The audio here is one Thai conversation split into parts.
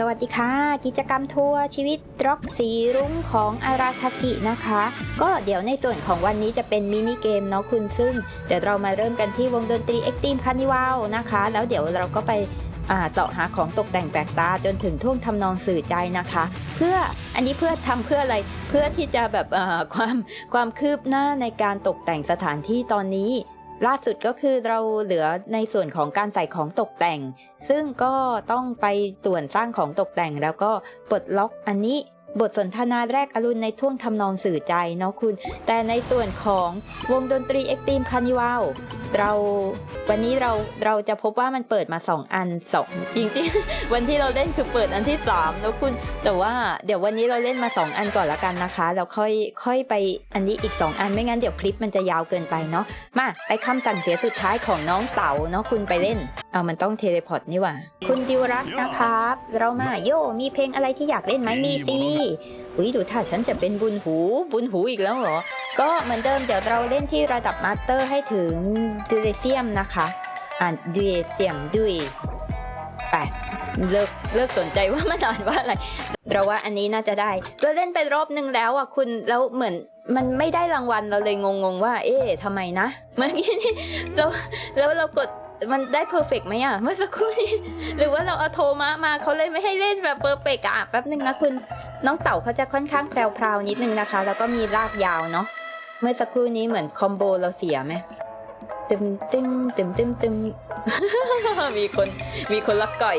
สวัสดีค่ะ กิจกรรมทัวร์ชีวิตร็อกสีรุ้งของอาราทากินะคะ ก็เดี๋ยวในส่วนของวันนี้จะเป็นมินิเกมเนาะคุณซึ่งเดี๋ยวเรามาเริ่มกันที่วงดนตรีเอ็กตีมคานิวัลนะคะ แล้วเดี๋ยวเราก็ไปอ่าเสาะหาของตกแต่งแปลกตาจนถึงท่วงทำนองสื่อใจนะคะ เพื่ออันนี้เพื่อทำเพื่ออะไรเพื่อที่จะแบบความความคืบหน้าในการตกแต่งสถานที่ตอนนี้ ล่าสุดก็คือเราเหลือในส่วนของการใส่ของตกแต่ง ซึ่งก็ต้องไปต่วนสร้างของตกแต่งแล้วก็ปลดล็อกอันนี้ บทสนทนาแรกอรุณในท่วงทำนองสื่อใจเนาะคุณ แต่ในส่วนของวงดนตรีเอ็กตีมคานิวัลเราวันนี้เราเราจะพบว่ามันเปิดมา 2 อันสองจริงๆ วันที่เราเล่นคือเปิดอันที่3แล้วคุณ แต่ว่าเดี๋ยววันนี้เราเล่นมา 2 อันก่อนละกันนะคะแล้วค่อยค่อยไปอันนี้อีก 2 อันไม่งั้นเดี๋ยวคลิปมันจะยาวเกินไปเนาะมาไปคำสั่งเสียสุดท้ายของน้องเต๋าเนาะคุณไปเล่นเอามันต้องเทเลพอร์ตนี่หว่า คุณดิวรักนะครับ เรามาโยมีเพลงอะไรที่อยากเล่นไหมมีสิอุ้ยดูถ้าฉันจะเป็นบุญหูบุญหูอีกแล้วเหรอ ก็เหมือนเดิมเดี๋ยวเราเล่นที่ระดับมาสเตอร์ให้ถึงดูเดเซียมนะคะ อ่านดูเดเซียมดุยไปเลิกเลิกสนใจว่ามันอ่านว่าอะไรเราว่าอันนี้น่าจะได้เราเล่นไปรอบนึงแล้วอะคุณแล้วเหมือนมันไม่ได้รางวัลเราเลยงงๆว่า เอ๊ะทำไมนะเมื่อกี้นี่เราแล้วเรากด มันได้เพอร์เฟกไหมอะ เมื่อสักครู่นี้ หรือว่าเราเอาโทมะมาเขาเลยไม่ให้เล่นแบบเพอร์เฟกอะแป๊บนึงนะคุณ น้องเต่าเขาจะค่อนข้างแพรวๆนิดนึงนะคะ แล้วก็มีรากยาวเนาะเมื่อสักครู่นี้เหมือนคอมโบเราเสียไหมตึมตึมตึมตึมตึมมีคนมีคนรักก่อย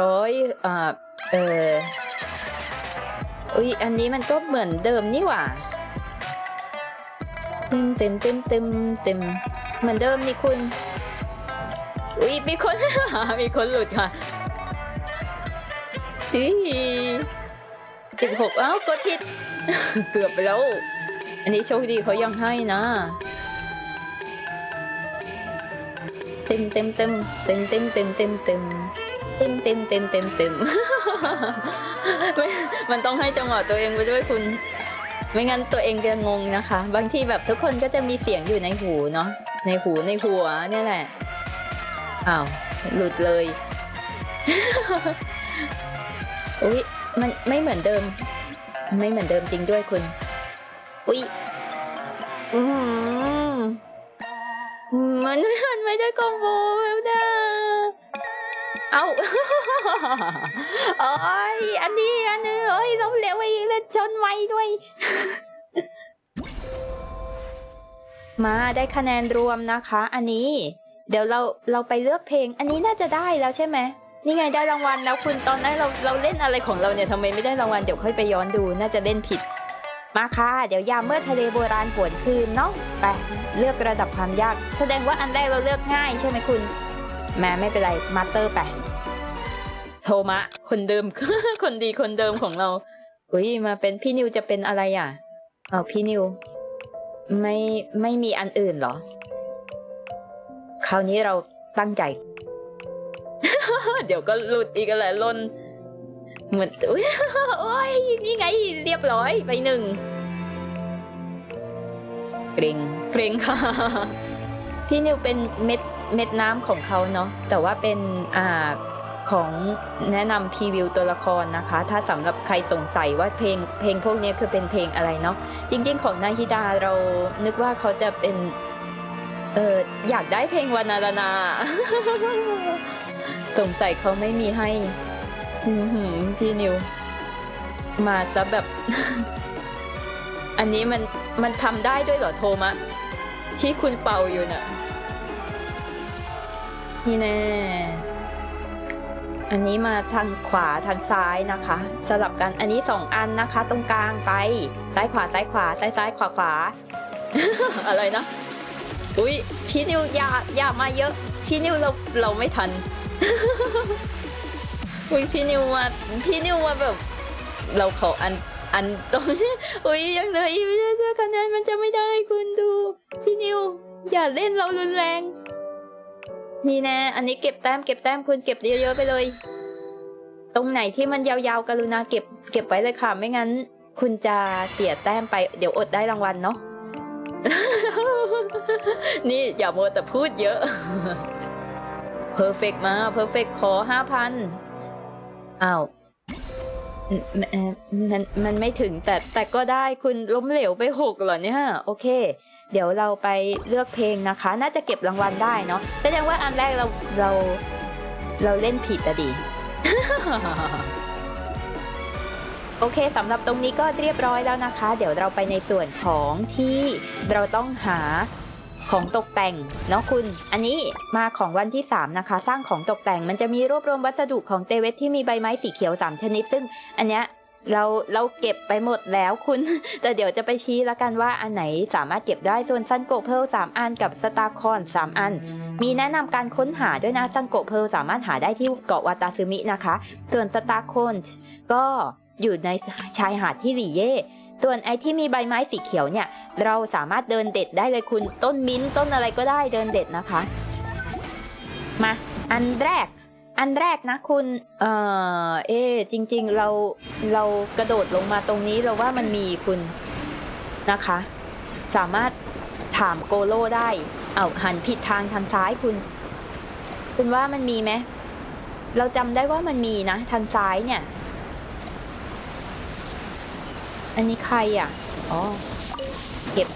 ร้อยอ่าเอออุ้ยอันนี้มันก็เหมือนเดิมนี่หว่า เตึมเตึมเตึมตึมตึมเหมือนเดิมนี่คุณ อุ้ยมีคน มีคนหลุดค่ะอีสิบหกเอ้ากดผิด เกือบไปแล้ว อันนี้โชคดีเขายังให้นะ เต็มเต็มเต็มเต็มเต็มเต็มเต็มเต็มเต็มเต็มเต็มเต็มเต็มมันมันต้องให้จังหวะตัวเองไปด้วยคุณ ไม่งั้นตัวเองจะงงนะคะ บางทีแบบทุกคนก็จะมีเสียงอยู่ในหูเนาะในหูในหัวเนี่ยแหละอ้าวหลุดเลยอุ๊ยมันไม่เหมือนเดิม ไม่เหมือนเดิมจริงด้วยคุณอุ๊ยอืมมันมันไม่ได้คอมโบแบบนะ เอาโอ้ยอันนี้อันนึงเอ้ยล้มเหลวไปอีกแล้วชนไว้ด้วย มาได้คะแนนรวมนะคะ อันนี้ เดี๋ยวเราเราไปเลือกเพลง อันนี้น่าจะได้แล้วใช่ไหมนี่ไงได้รางวัลแล้วคุณตอนนั้นเราเราเล่นอะไรของเราเนี่ยทำไมไม่ได้รางวัลเดี๋ยวค่อยไปย้อนดู น่าจะเล่นผิด มาค่ะเดี๋ยวยามเมื่อทะเลโบราณหวนคืนเนาะไปเลือกระดับความยาก แสดงว่าอันแรกเราเลือกง่ายใช่ไหมคุณ แม่ไม่เป็นไรมาสเตอร์ไปโทมะ คนเดิม คนดีคนเดิมของเราอุ้ยมาเป็นพี่นิวจะเป็นอะไรอะเอาพี่นิว ไม่ไม่มีอันอื่นเหรอ คราวนี้เราตั้งใจ เดี๋ยวก็หลุดอีกแล้วแหละลนเหมือนอุ้ยโอ้ยนี่ไงเรียบร้อยไปหนึ่งเกรงเกรงค่ะ พี่นิวเป็นเม็ด เม็ดน้ำของเขาเนาะแต่ว่าเป็นอ่าของแนะนำพรีวิวตัวละครนะคะ ถ้าสำหรับใครสงสัยว่าเพลงเพลงพวกนี้คือเป็นเพลงอะไรเนาะจริง ๆ ของนาฮิดาเรานึกว่าเขาจะเป็นเอออยากได้เพลงวานาลนาสงสัยเขาไม่มีให้พี่นิว มาซะแบบ อันนี้มันมันทำได้ด้วยเหรอโทมะ ที่คุณเป่าอยู่น่ะ นี่แน่ อันนี้มาทางขวาทางซ้ายนะคะ สลับกันอันนี้สองอันนะคะ ตรงกลางไป ซ้ายขวาซ้ายขวา ซ้ายซ้ายขวาขวา อะไรนะ อุ้ยพี่นิวอย่าอย่ามาเยอะ พี่นิวเราเราไม่ทัน อุ้ยพี่นิวมาพี่นิวมาแบบ เราเขออันอันตรงนี้อุ้ยยังเหลยอีกไม่ได้คะแนนมันจะไม่ได้คุณดู พี่นิว อย่าเล่นเรารุนแรง นี่แน่อันนี้เก็บแต้มเก็บแต้มคุณเก็บเยอะๆไปเลย ตรงไหนที่มันยาวๆกรุณาเก็บเก็บไว้เลยค่ะ ไม่งั้น คุณจะเสียแต้มไป เดี๋ยวอดได้รางวัลเนาะ นี่อย่ามัวแต่พูดเยอะ เพอร์เฟกมา เพอร์เฟกขอห้าพันอ้าว เอ่อมันมันไม่ถึงแต่แต่ก็ได้คุณล้มเหลวไปหกเหรอเนี่ยโอเค เดี๋ยวเราไปเลือกเพลงนะคะ น่าจะเก็บรางวัลได้เนาะแสดงว่าอันแรกเราเราเราเล่นผิดอะดี โอเคสำหรับตรงนี้ก็เรียบร้อยแล้วนะคะ เดี๋ยวเราไปในส่วนของที่เราต้องหา ของตกแต่งเนาะคุณ อันนี้มาของวันที่ 3 นะคะ สร้างของตกแต่งมันจะมีรวบรวมวัสดุของเตเวสที่มีใบไม้สีเขียว 3 ชนิด ซึ่งอันเนี้ยเราเราเก็บไปหมดแล้วคุณ แต่เดี๋ยวจะไปชี้ละกันว่าอันไหนสามารถเก็บได้ส่วนซันโกเพลสามอันกับสตาร์คอนสามอัน มีแนะนำการค้นหาด้วยนะซันโกเพลสามารถหาได้ที่เกาะวาตาซึมินะคะ ส่วนสตาร์คอนก็อยู่ในชายหาดที่หลีเย่ ส่วนไอ้ที่มีใบไม้สีเขียวเนี่ย เราสามารถเดินเด็ดได้เลยคุณต้นมิ้นต้นอะไรก็ได้เดินเด็ดนะคะ มาอันแรก อันแรกนะคุณ เออเอจริง ๆ เราเรากระโดดลงมาตรงนี้เราว่ามันมีคุณนะคะ สามารถถามโกโลได้ เอาหันผิดทางทางซ้ายคุณ คุณว่ามันมีไหมเราจำได้ว่ามันมีนะทางซ้ายเนี่ย อันนี้ใครอะ อ๋อ เก็บ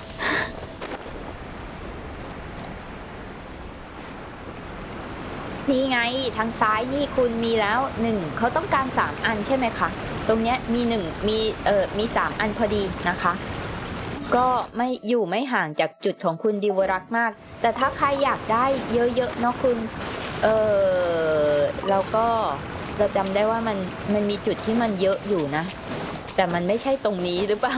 นี่ไงทางซ้ายนี่คุณมีแล้วหนึ่งเขาต้องการ3อันใช่ไหมคะ ตรงเนี้ยมีหนึ่งมีเออมี3อันพอดีนะคะก็ไม่อยู่ไม่ห่างจากจุดของคุณดิวรักษ์มาก แต่ถ้าใครอยากได้เยอะๆเนาะคุณ เออเราก็เราจำได้ว่ามันมันมีจุดที่มันเยอะอยู่นะ แต่มันไม่ใช่ตรงนี้หรือเปล่า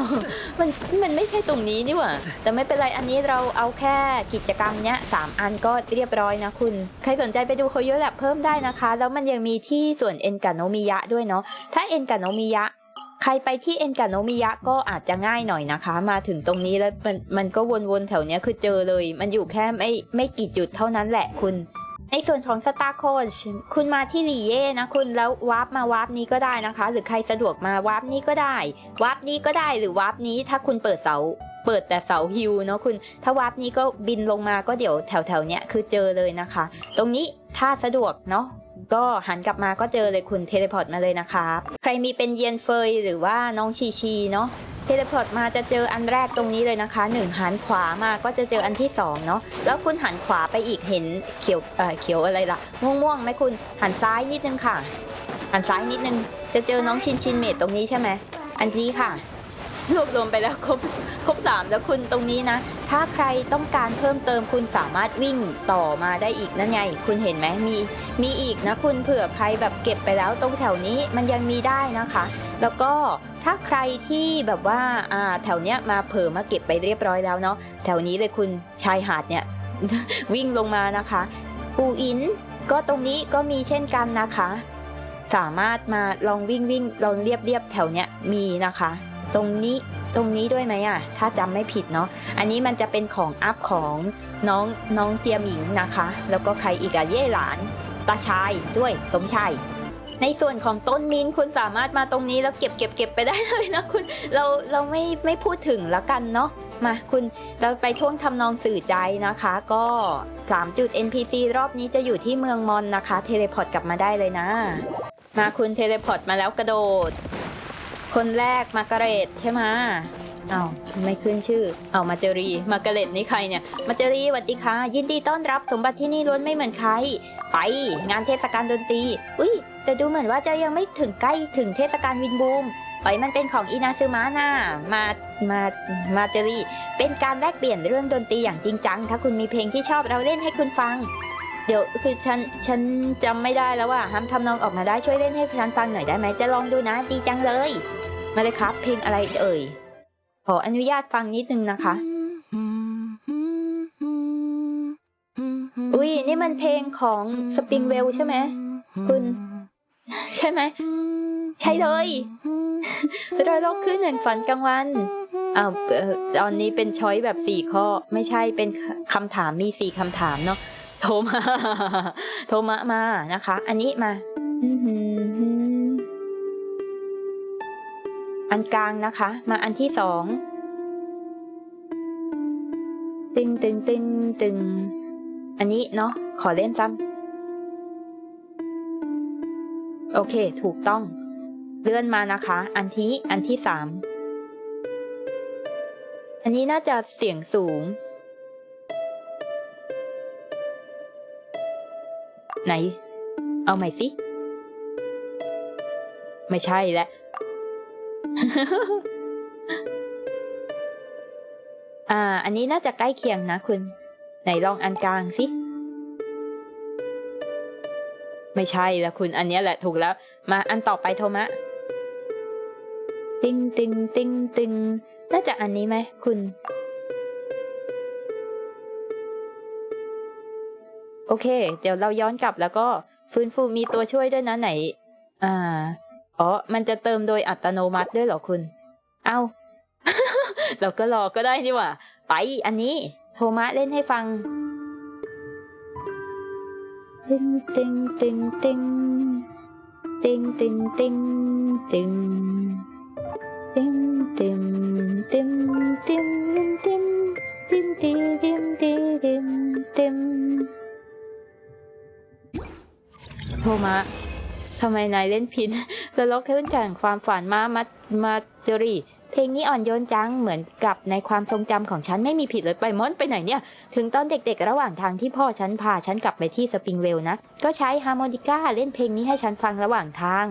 มันมันไม่ใช่ตรงนี้นี่หว่า แต่ไม่เป็นไรอันนี้เราเอาแค่กิจกรรมเนี้ยสามอันก็เรียบร้อยนะคุณ ใครสนใจไปดูโคโยแลบเพิ่มได้นะคะ แล้วมันยังมีที่ส่วนเอ็นกาโนมิยะด้วยเนาะ ถ้าเอ็นกาโนมิยะใครไปที่เอ็นกาโนมิยะก็อาจจะง่ายหน่อยนะคะ มาถึงตรงนี้แล้วมันมันก็วนๆแถวเนี้ยคือเจอเลย มันอยู่แค่ไม่ไม่กี่จุดเท่านั้นแหละคุณ ในส่วนของสตาร์โคชคุณมาที่หลีเย่นะคุณแล้ววาร์ปมาวาร์ปนี้ก็ได้นะคะ หรือใครสะดวกมาวาร์ปนี้ก็ได้วาร์ปนี้ก็ได้หรือวาร์ปนี้ถ้าคุณเปิดเสาเปิดแต่เสาฮิวเนาะคุณถ้าวาร์ปนี้ก็บินลงมาก็เดี๋ยวแถวแถวๆเนี้ยคือเจอเลยนะคะ ตรงนี้ถ้าสะดวกเนาะก็หันกลับมาก็เจอเลยคุณเทเลพอร์ตมาเลยนะคะใครมีเป็นเยียนเฟยหรือว่าน้องชีชีเนาะ เทเลพอร์ตมาจะเจออันแรกตรงนี้เลยนะคะหนึ่งหันขวามาก็จะเจออันที่สองเนาะแล้วคุณหันขวาไปอีกเห็นเขียวเอ่อเขียวอะไรล่ะม่วงม่วงๆไหมคุณหันซ้ายนิดนึงค่ะ หันซ้ายนิดนึงจะเจอน้องชินชินเมดตรงนี้ใช่ไหมอันนี้ค่ะ รวบรวมไปแล้วครบครบสามแล้วคุณตรงนี้นะ ถ้าใครต้องการเพิ่มเติมคุณสามารถวิ่งต่อมาได้อีกนั่นไง คุณเห็นไหมมีมีอีกนะคุณเผื่อใครแบบเก็บไปแล้วตรงแถวนี้มันยังมีได้นะคะ แล้วก็ถ้าใครที่แบบว่าอ่าแถวเนี้ยมาเผลอมาเก็บไปเรียบร้อยแล้วเนาะแถวนี้เลยคุณชายหาดเนี่ยวิ่งลงมานะคะปูอินก็ตรงนี้ก็มีเช่นกันนะคะ สามารถมาลองวิ่งวิ่งลองเรียบเรียบแถวเนี้ยมีนะคะ ตรงนี้ตรงนี้ด้วยไหมอะ ถ้าจำไม่ผิดเนาะ อันนี้มันจะเป็นของอัพของน้องน้องเจียหมิงนะคะ แล้วก็ใครอีกอะเย่หลาน ตาชายด้วยสมชาย ในส่วนของต้นมิ้นคุณสามารถมาตรงนี้แล้วเก็บเก็บเก็บไปได้เลยนะคุณ เราเราไม่ไม่พูดถึงแล้วกันเนาะ มาคุณเราไปท่วงทำนองสื่อใจนะคะ ก็3จุด NPC รอบนี้จะอยู่ที่เมืองมอนนะคะ เทเลพอร์ตกลับมาได้เลยนะ มาคุณเทเลพอร์ตมาแล้วกระโดด คนแรกมาการเรตใช่ไหมเอาวไม่ขึ้นชื่อ เอามาเจอรีมาการเรตนี่ใครเนี่ย มาเจอรีสวัสดีค่ะ ยินดีต้อนรับสมบัติที่นี่ล้วนไม่เหมือนใคร ไป งานเทศกาลดนตรี อุ้ยแต่ดูเหมือนว่าจะยังไม่ถึงใกล้ถึงเทศกาลวินบูมปล่อยมันเป็นของอินาซึมะน่ามา มา มาเจอรีเป็นการแลกเปลี่ยนเรื่องดนตรีอย่างจริงจัง ถ้าคุณมีเพลงที่ชอบเราเล่นให้คุณฟัง เดี๋ยวคือฉัน ฉันจำไม่ได้แล้วว่าห้ามทำนองออกมาได้ช่วยเล่นให้ฉันฟังหน่อยได้ไหม จะลองดูนะดีจังเลย มาเลยครับ เพลงอะไรเอ่ย ขออนุญาตฟังนิดนึงนะคะ อุ้ยนี่มันเพลงของสปริงเวลใช่ไหมคุณ ใช่ไหม ใช่เลยรอยโลกขึ้นเหมือนฝันกลางวันอ้าวเอ่อตอนนี้เป็นช้อยแบบสี่ข้อ ไม่ใช่เป็นคำถามมีสี่คำถามเนาะโทรมา โทรมามานะคะ อันนี้มาอัันกลางนะคะ มาอันที่สองตึงตึงตึงตึง อันนี้เนาะขอเล่นซ้ำโอเค ถูกต้อง เลื่อนมานะคะ อันที่อันที่สามอันนี้น่าจะเสียงสูง ไหน เอาใหม่สิ ไม่ใช่แล้ว อ่า อันนี้น่าจะใกล้เคียงนะคุณ ไหนลองอันกลางสิ ไม่ใช่แล้วคุณ อันนี้แหละถูกแล้ว มาอันต่อไปโทมะ ติงติงติงติงน่าจะอันนี้ไหมคุณ โอเค เดี๋ยวเราย้อนกลับแล้วก็ฟื้นฟูมีตัวช่วยด้วยนะไหน อ่า อ๋อ มันจะเติมโดยอัตโนมัติด้วยเหรอคุณ เอาเราก็รอก็ได้นี่หว่า ไปอันนี้ โทมะเล่นให้ฟังติงติงติงติงติงติงติงติงติงติมติมติมติมติมติมติมติมติมติมโทมะ ทำไมนายเล่นพินแล้วล็อกขึ้นแข่งความฝันมามามาจรีเพลงนี้อ่อนโยนจัง เหมือนกับในความทรงจำของฉันไม่มีผิดเลยไปมอนไปไหนเนี่ย ถึงตอนเด็กๆ ระหว่างทางที่พ่อฉันพาฉันกลับไปที่สปริงเวลนะ ก็ใช้ฮาร์โมนิก้าเล่นเพลงนี้ให้ฉันฟังระหว่างทาง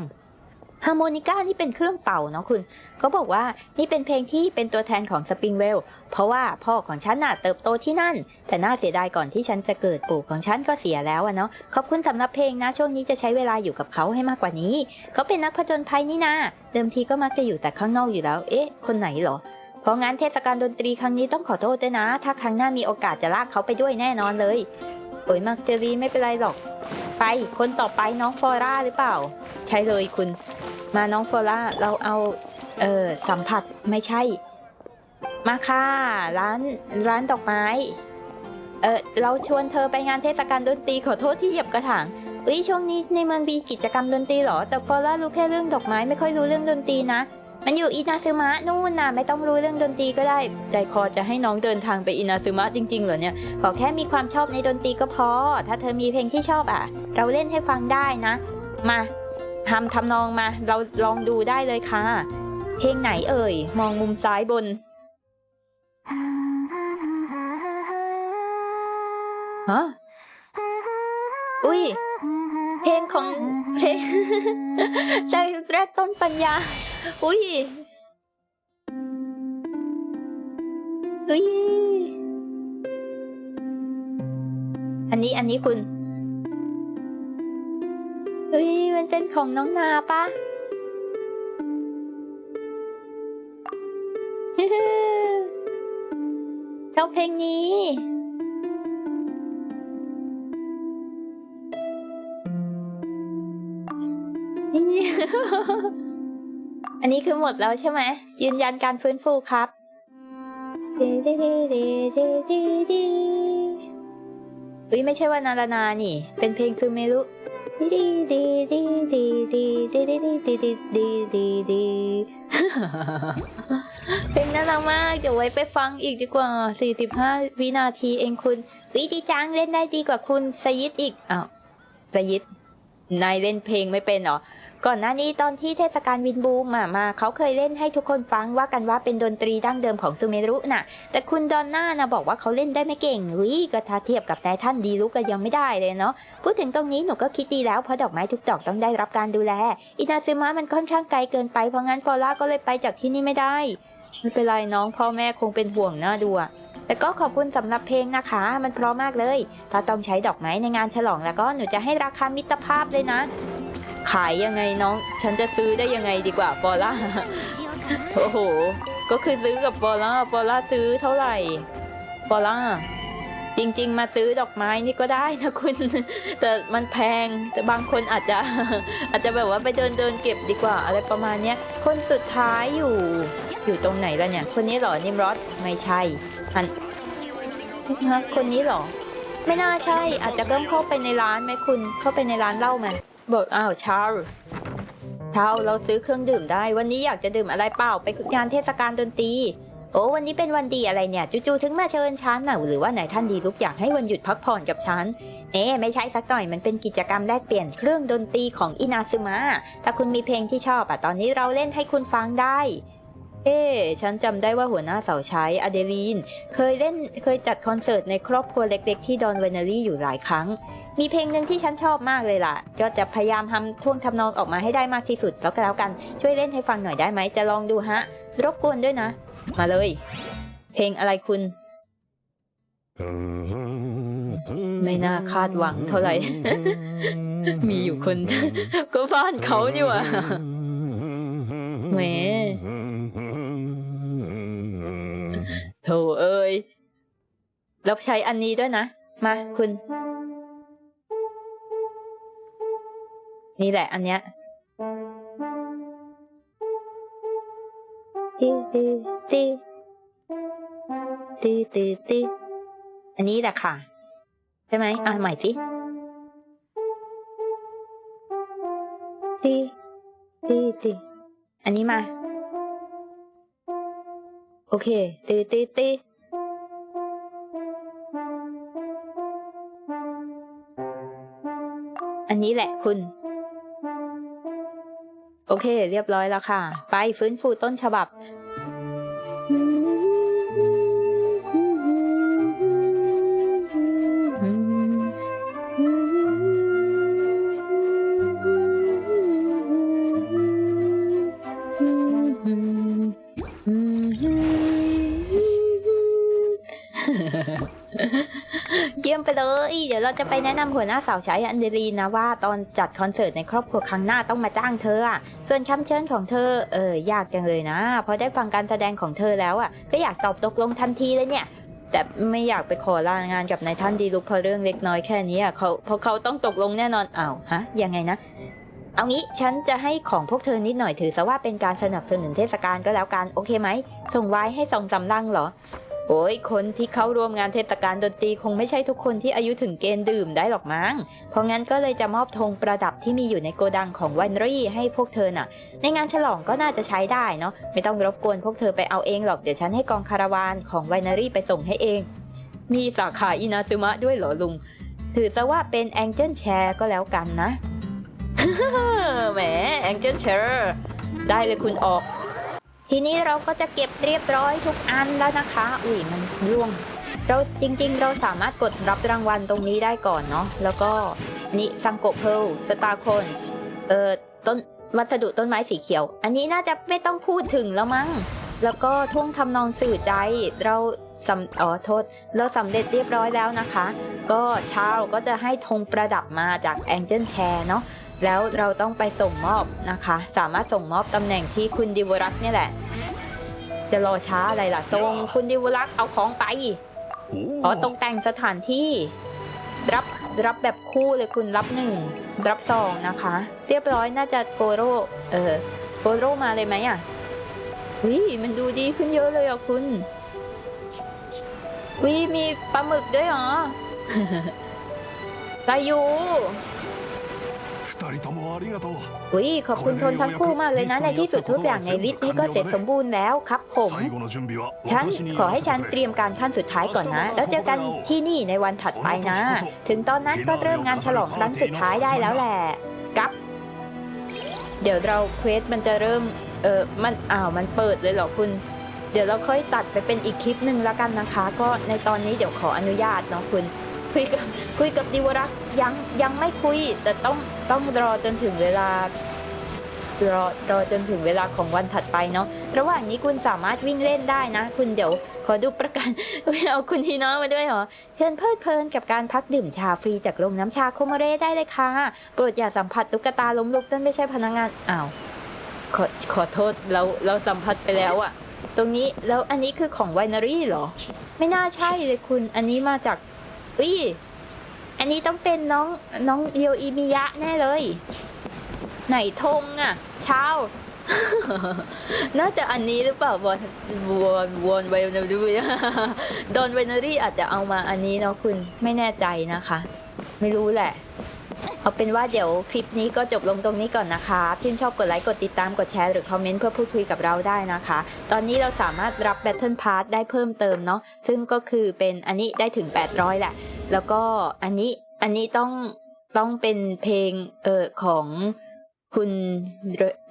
ฮาร์โมนิก้านี่เป็นเครื่องเป่าเนาะคุณเขาบอกว่านี่เป็นเพลงที่เป็นตัวแทนของสปริงเวลเพราะว่าพ่อของฉันน่ะเติบโตที่นั่น แต่น่าเสียดายก่อนที่ฉันจะเกิดปู่ของฉันก็เสียแล้วอะเนาะขอบคุณสำหรับเพลงนะช่วงนี้จะใช้เวลาอยู่กับเขาให้มากกว่านี้ เขาเป็นนักผจญภัยนี่นาเดิมทีก็มักจะอยู่แต่ข้างนอกอยู่แล้ว เอ๊ะ คนไหนเหรอเพราะงั้นเทศกาลดนตรีครั้งนี้ต้องขอโทษด้วยนะ ถ้าครั้งหน้ามีโอกาสจะลากเขาไปด้วยแน่นอนเลยโอ้ยมักเจอรีไม่เป็นไรหรอก ไปคนต่อไปน้องฟอร่าหรือเปล่า ใช่เลยคุณ มาน้องโฟอร่าเราเอาเออสัมผัสไม่ใช่ มาค่ะร้านร้านดอกไม้ เออเราชวนเธอไปงานเทศกาลดนตรีขอโทษที่เหยียบกระถางเอ้ยช่วงนี้ในเมืองมีกิจกรรมดนตรีเหรอ แต่ฟอร่ารู้แค่เรื่องดอกไม้ไม่ค่อยรู้เรื่องดนตรีนะ มันอยู่อินาซึมะนู่นน่ะไม่ต้องรู้เรื่องดนตรีก็ได้ ใจคอจะให้น้องเดินทางไปอินาซึมะจริงๆเหรอเนี่ย ขอแค่มีความชอบในดนตรีก็พอ ถ้าเธอมีเพลงที่ชอบอะ เราเล่นให้ฟังได้นะ มา ทำทำนองมา เราลองดูได้เลยค่ะ เพลงไหนเอ่ย มองมุมซ้ายบนฮะอุ้ย เพลงของเพลงแรกแรกต้นปัญญา อุ้ยอุ้ยอันนี้อันนี้คุณ มันเป็นของน้องนาปะชอบเพลงนี้ อันนี้คือหมดแล้วใช่ไหม ยืนยันการฟื้นฟูครับอุ้ยไม่ใช่ว่านารานานี่ เป็นเพลงซูเมรุ ดีดีดีดีดีดีดีดีดีดีดีดีดีเพลงน่ารักมาก เดี๋ยวไว้ไปฟังอีกดีกว่า 45 วินาทีเองคุณวิดีจังเล่นได้ดีกว่าคุณสยิดอีกอ้าวสยิดนายเล่นเพลงไม่เป็นเหรอ ก่อนหน้านี้ตอนที่เทศกาลวินบูมมามาเขาเคยเล่นให้ทุกคนฟังว่ากันว่าเป็นดนตรีดั้งเดิมของซูเมรุน่ะ แต่คุณดอนน่านะบอกว่าเขาเล่นได้ไม่เก่งวิก็ถ้าเทียบกับนายท่านดีลุกก็ยังไม่ได้เลยเนาะพูดถึงตรงนี้หนูก็คิดดีแล้วเพราะดอกไม้ทุกดอกต้องได้รับการดูแลอินาซึมะมันค่อนข้างไกลเกินไปเพราะงั้นฟอร่าก็เลยไปจากที่นี่ไม่ได้ไม่เป็นไรน้องพ่อแม่คงเป็นห่วงน่าดูอะแต่ก็ขอบคุณสำหรับเพลงนะคะ มันเพราะมากเลย ถ้าต้องใช้ดอกไม้ในงานฉลองแล้วก็หนูจะให้ราคามิตรภาพเลยนะ ขายยังไงน้อง ฉันจะซื้อได้ยังไงดีกว่าฟอร่า โอ้โห ก็คือซื้อกับฟอร่าฟอร่าซื้อเท่าไหร่ฟอร่า จริง ๆ มาซื้อดอกไม้นี่ก็ได้นะคุณ แต่มันแพง แต่บางคนอาจจะ อาจจะแบบว่าไปเดินเดินเก็บดีกว่า อะไรประมาณเนี้ย คนสุดท้ายอยู่ อยู่ตรงไหนล่ะเนี่ย คนนี้เหรอ นิมรอดไม่ใช่อันฮะคนนี้เหรอ ไม่น่าใช่ อาจจะเริ่มเข้าไปในร้านไหมคุณ เข้าไปในร้านเหล้าไหม บอกอ้าวชาร์ลชาเราซื้อเครื่องดื่มได้ วันนี้อยากจะดื่มอะไรเปล่า ไปงานเทศกาลดนตรี โอ้วันนี้เป็นวันดีอะไรเนี่ยจู่ๆถึงมาเชิญฉันน่ะหรือว่าไหนท่านดีลุกอยากให้วันหยุดพักผ่อนกับฉันเอ๊ไม่ใช่สักหน่อยมันเป็นกิจกรรมแลกเปลี่ยนเครื่องดนตรีของอินาซึมะถ้าคุณมีเพลงที่ชอบอะตอนนี้เราเล่นให้คุณฟังได้เอ๊ฉันจำได้ว่าหัวหน้าเสาใช้อเดลีน เคยเล่นเคยจัดคอนเสิร์ตในครอบครัวเล็ก ๆ ที่ดอนเวเนอรี่อยู่หลายครั้ง มีเพลงหนึ่งที่ฉันชอบมากเลยล่ะ ก็จะพยายามทำท่วงทำนองออกมาให้ได้มากที่สุดแล้วก็แล้วกันช่วยเล่นให้ฟังหน่อยได้ไหมจะลองดูฮะ รบกวนด้วยนะ มาเลย เพลงอะไรคุณ ไม่น่าคาดหวังเท่าไหร่ มีอยู่คน ก็บ้านเขานี่ว่าแหมโถเอ้ยเราใช้อันนี้ด้วยนะ มาคุณ นี่แหละอันเนี้ยตีตีตีตีตีตีอันนี้แหละค่ะ ใช่ไหมอ่าใหม่สิตีตีตีอันนี้มา โอเคตีตีตีอันนี้แหละคุณ โอเค เรียบร้อยแล้วค่ะ ไปฟื้นฟูต้นฉบับ เราจะไปแนะนำหัวหน้าสาวใช้อันเดรีนนะว่าตอนจัดคอนเสิร์ตในครอบครัวครั้งหน้าต้องมาจ้างเธออะส่วนคำเชิญของเธอเออยากจังเลยนะพอได้ฟังการแสดงของเธอแล้วอะก็อยากตอบตกลงทันทีเลยเนี่ยแต่ไม่อยากไปขอลางานกับนายท่านดีลุกเพราะเรื่องเล็กน้อยแค่นี้อะเขาเพราะเขาต้องตกลงแน่นอนอ้าวฮะยังไงนะเอางี้ฉันจะให้ของพวกเธอนิดหน่อยถือซะว่าเป็นการสนับสนุนเทศกาลก็แล้วกันโอเคไหมส่งไว้ให้สองสามลังเหรอ โอ้ยคนที่เข้าร่วมงานเทศกาลดนตรีคงไม่ใช่ทุกคนที่อายุถึงเกณฑ์ดื่มได้หรอกมั้ง เพราะงั้นก็เลยจะมอบธงประดับที่มีอยู่ในโกดังของวันรี่ให้พวกเธอน่ะ ในงานฉลองก็น่าจะใช้ได้เนาะ ไม่ต้องรบกวนพวกเธอไปเอาเองหรอก เดี๋ยวฉันให้กองคาราวานของวันรี่ไปส่งให้เอง มีสาขาอินาซึมะด้วยเหรอลุง ถือซะว่าเป็นแองเจิลแชร์ก็แล้วกันนะ แหมแองเจิลแชร์ได้เลยคุณออก ทีนี้เราก็จะเก็บเรียบร้อยทุกอันแล้วนะคะ อุ้ยมันร่วง เราจริงๆ เราสามารถกดรับรางวัลตรงนี้ได้ก่อนเนาะ แล้วก็นี่ซังโกเพลสตาร์โคนเอ่อต้นวัสดุต้นไม้สีเขียว อันนี้น่าจะไม่ต้องพูดถึงแล้วมั้ง แล้วก็ท่วงทำนองสื่อใจ เราสำอ๋อโทษ เราสำเร็จเรียบร้อยแล้วนะคะ ก็เช้าก็จะให้ธงประดับมาจาก Angel Chair เนาะ แล้วเราต้องไปส่งมอบนะคะ สามารถส่งมอบตำแหน่งที่คุณดิวรักษ์เนี่ยแหละ จะรอช้าอะไรล่ะส่งคุณดิวรักษ์เอาของไปอ๋อตกแต่งสถานที่ รับรับแบบคู่เลยคุณรับหนึ่งรับสองนะคะ เรียบร้อยน่าจะโกโร่เออโกโร่มาเลยไหมอะวิมันดูดีขึ้นเยอะเลยอะคุณวิมีปลาหมึกด้วยเหรอลายู 二人ともありがとう วิขอบคุณทนทั้งคู่มากเลยนะ ในที่สุดทุกอย่างในลิสต์นี้ก็เสร็จสมบูรณ์แล้วครับผม 最後の準備は ฉัน 私に ขอให้ฉัน やらせてく เตรียมการขั้นสุดท้ายก่อนนะ แล้วเจอกันที่นี่ในวันถัดไปนะ ถึงตอนนั้นก็เริ่มงานฉลองครั้งสุดท้ายได้แล้วแหละกับ เดี๋ยวเราเควสมันจะเริ่ม เออมันอ้าวมันเปิดเลยเหรอคุณ เดี๋ยวเราค่อยตัดไปเป็นอีกคลิปหนึ่งแล้วกันนะคะ ก็ในตอนนี้เดี๋ยวขออนุญาตเนาะคุณ คุยกับคุยกับดิวรักษ์ยังยังไม่คุย แต่ต้องต้องรอจนถึงเวลารอรอจนถึงเวลาของวันถัดไปเนาะระหว่างนี้คุณสามารถวิ่งเล่นได้นะ คุณเดี๋ยวขอดูประกันเอาคุณทีน้องมาด้วยเหรอ เชิญเพลิดเพลินกับการพักดื่มชาฟรีจากโรงน้ำชาโคมเรได้เลยค่ะ โปรดอย่าสัมผัสตุ๊กตาล้มลุกนั่นไม่ใช่พนักงานอ้าวขอขอโทษเราเราสัมผัสไปแล้วอะตรงนี้แล้วอันนี้คือของไวนารี่เหรอ ไม่น่าใช่เลยคุณอันนี้มาจาก อุ้ย อันนี้ต้องเป็นน้องน้องเดียวอิมิยะแน่เลย ไหนธงอะเช้า น่าจะอันนี้หรือเปล่าวอนวอนวอนไวนารีดอนไวนารีอาจจะเอามาอันนี้เนาะคุณไม่แน่ใจนะคะ ไม่รู้แหละ เอาเป็นว่าเดี๋ยวคลิปนี้ก็จบลงตรงนี้ก่อนนะคะชื่นชอบกดไลค์ กดติดตาม กดแชร์ หรือคอมเมนต์เพื่อพูดคุยกับเราได้นะคะ ตอนนี้เราสามารถรับ Battle Pass ได้เพิ่มเติมเนาะ ซึ่งก็คือเป็นอันนี้ได้ถึง 800 แหละ แล้วก็อันนี้ อันนี้ต้องต้องเป็นเพลงเออของ คุณ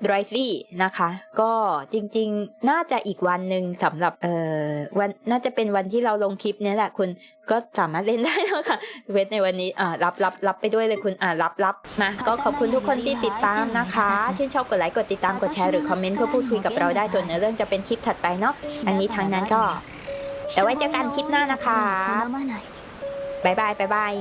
ไรซี่นะคะ ก็จริงๆ น่าจะอีกวันหนึ่งสำหรับเอ่อวันน่าจะเป็นวันที่เราลงคลิปนี้แหละคุณก็สามารถเล่นได้แล้วค่ะ เวทในวันนี้อ่ารับรับรับไปด้วยเลยคุณอ่ารับรับนะก็ขอบคุณทุกคนที่ติดตามนะคะ ชื่นชอบกดไลค์กดติดตามกดแชร์หรือคอมเมนต์เพื่อพูดคุยกับเราได้ส่วนเนื้อเรื่องจะเป็นคลิปถัดไปเนาะอันนี้ทางนั้นก็แต่ไว้เจอกันคลิปหน้านะคะบายบายบายบาย